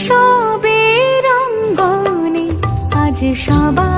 সবে রঙ্গনে আজ সবা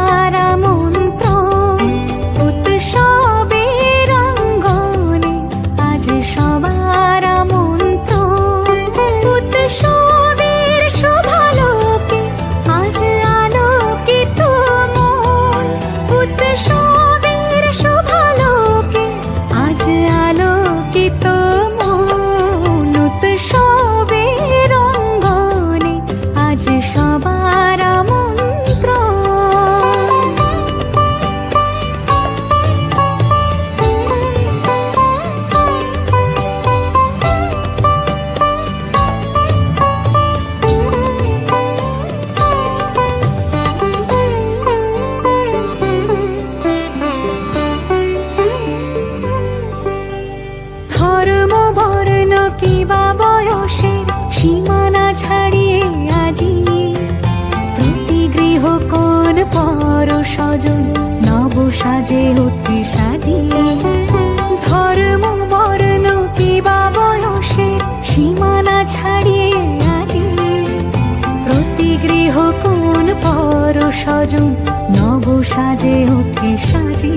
স্বজন নব সাজে ওকে সাজি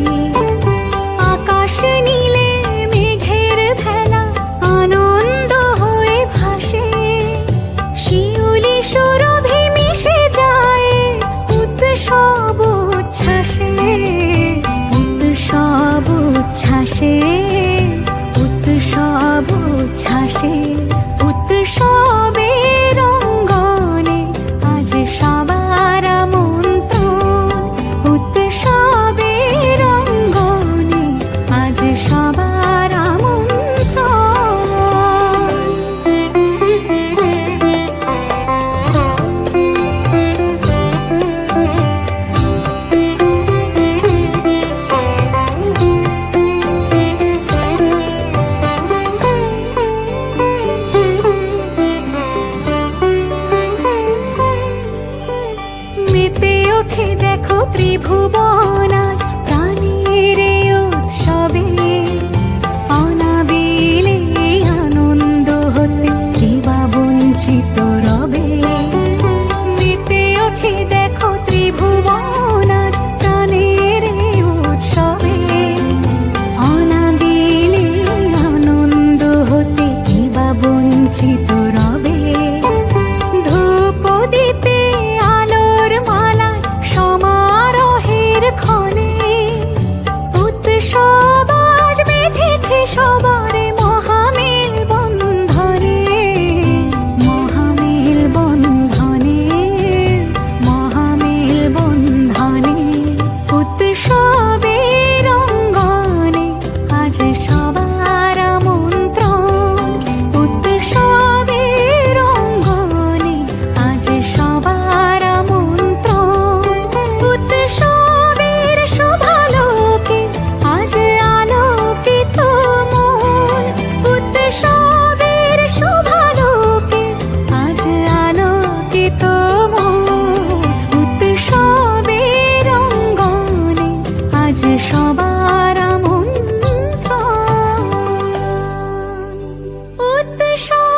আকাশে নিয়ে ত্রিভুবনায় সব সব